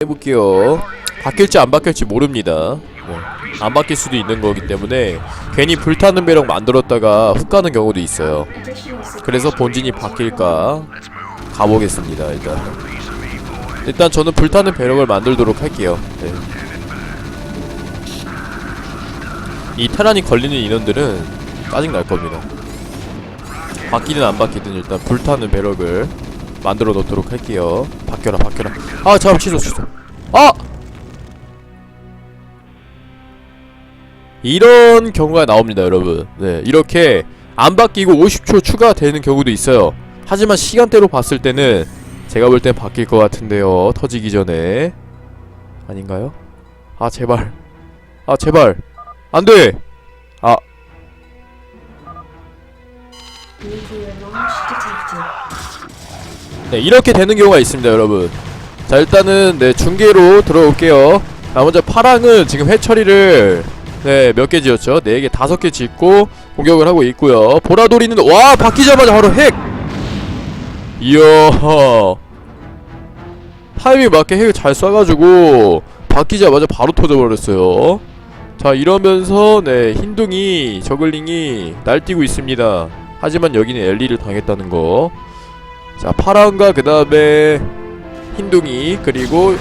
해볼게요. 바뀔지 안 바뀔지 모릅니다. 네. 안 바뀔 수도 있는 거기 때문에 괜히 불타는 배럭 만들었다가 훅 가는 경우도 있어요. 그래서 본진이 바뀔까 가보겠습니다. 일단 일단 저는 불타는 배럭을 만들도록 할게요. 네. 이 테란이 걸리는 인원들은 짜증 날 겁니다. 바뀌든 안 바뀌든 일단 불타는 배럭을 만들어 놓도록 할게요. 바뀌어라, 바뀌어라. 아, 잠깐 취소, 취소. 아! 이런 경우가 나옵니다, 여러분. 네, 이렇게 안 바뀌고 50초 추가되는 경우도 있어요. 하지만 시간대로 봤을 때는 제가 볼 땐 바뀔 것 같은데요. 터지기 전에. 아닌가요? 아, 제발. 아, 제발. 안 돼! 네, 이렇게 되는 경우가 있습니다, 여러분. 자, 일단은 네, 중계로 들어올게요. 자, 먼저 파랑은 지금 해처리를 네, 몇 개 지었죠? 네 개, 다섯 개 짓고 공격을 하고 있고요. 보라돌이는 와, 바뀌자마자 바로 핵. 이야. 타이밍 맞게 핵을 잘 쏴가지고 바뀌자마자 바로 터져버렸어요. 자, 이러면서 네, 흰둥이 저글링이 날뛰고 있습니다. 하지만 여기는 엘리를 당했다는 거. 자 파랑과 그 다음에 흰둥이 그리고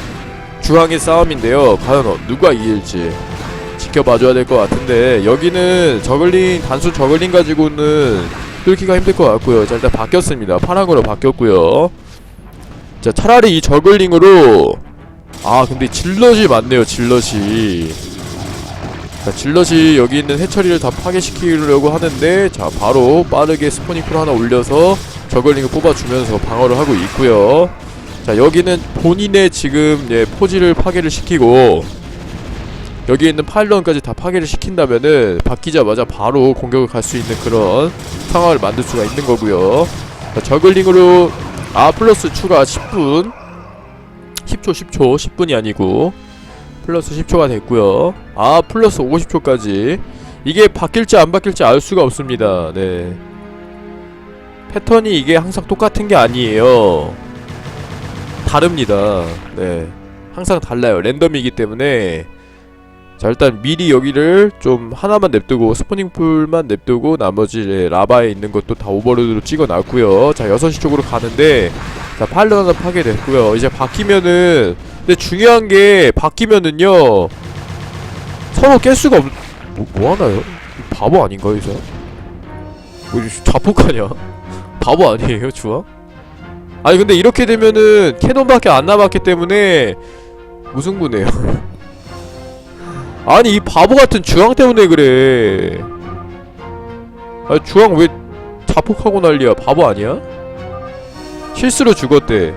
주황의 싸움인데요. 과연 어, 누가 이길지 지켜봐줘야 될 것 같은데 여기는 저글링 단순 저글링 가지고는 뚫기가 힘들 것 같고요. 자 일단 바뀌었습니다. 파랑으로 바뀌었고요. 자 차라리 이 저글링으로 아 근데 질럿이 많네요 질럿이. 자 질럿이 여기 있는 해처리를 다 파괴시키려고 하는데 자 바로 빠르게 스포니크를 하나 올려서 저글링을 뽑아주면서 방어를 하고 있고요. 자 여기는 본인의 지금 예, 포지를 파괴를 시키고 여기 있는 파일런까지 다 파괴를 시킨다면은 바뀌자마자 바로 공격을 갈 수 있는 그런 상황을 만들 수가 있는 거고요. 자, 저글링으로 아 플러스 추가 10분 10초 10초 10분이 아니고 플러스 10초가 됐고요. 아 플러스 50초까지 이게 바뀔지 안 바뀔지 알 수가 없습니다. 네. 패턴이 이게 항상 똑같은 게 아니에요. 다릅니다. 네. 항상 달라요. 랜덤이기 때문에. 자, 일단 미리 여기를 좀 하나만 냅두고, 스포닝 풀만 냅두고, 나머지 예, 라바에 있는 것도 다 오버로드로 찍어 놨고요. 자, 6시 쪽으로 가는데, 자, 파일럿 하나 파괴됐고요. 이제 바뀌면은, 근데 중요한 게, 바뀌면은요, 서로 깰 수가 없, 뭐, 뭐 하나요? 바보 아닌가요, 이 사람? 뭐, 이거 자폭하냐? 바보 아니에요 주황? 아니 근데 이렇게 되면은 캐논밖에 안 남았기 때문에 무승부네요? 아니 이 바보 같은 주황 때문에 그래. 아니 주황 왜 자폭하고 난리야? 바보 아니야? 실수로 죽었대.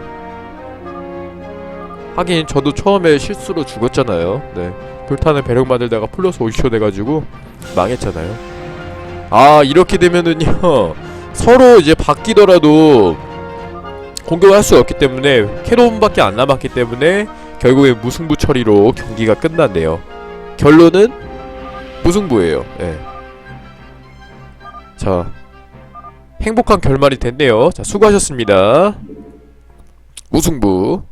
하긴 저도 처음에 실수로 죽었잖아요. 네. 불타는 배력 만들다가 플러스 50초 돼가지고 망했잖아요. 아 이렇게 되면은요 서로 이제 바뀌더라도 공격을 할 수 없기 때문에 캐논밖에 안 남았기 때문에 결국에 무승부 처리로 경기가 끝났네요. 결론은 무승부예요. 예. 자 행복한 결말이 됐네요. 자 수고하셨습니다. 무승부.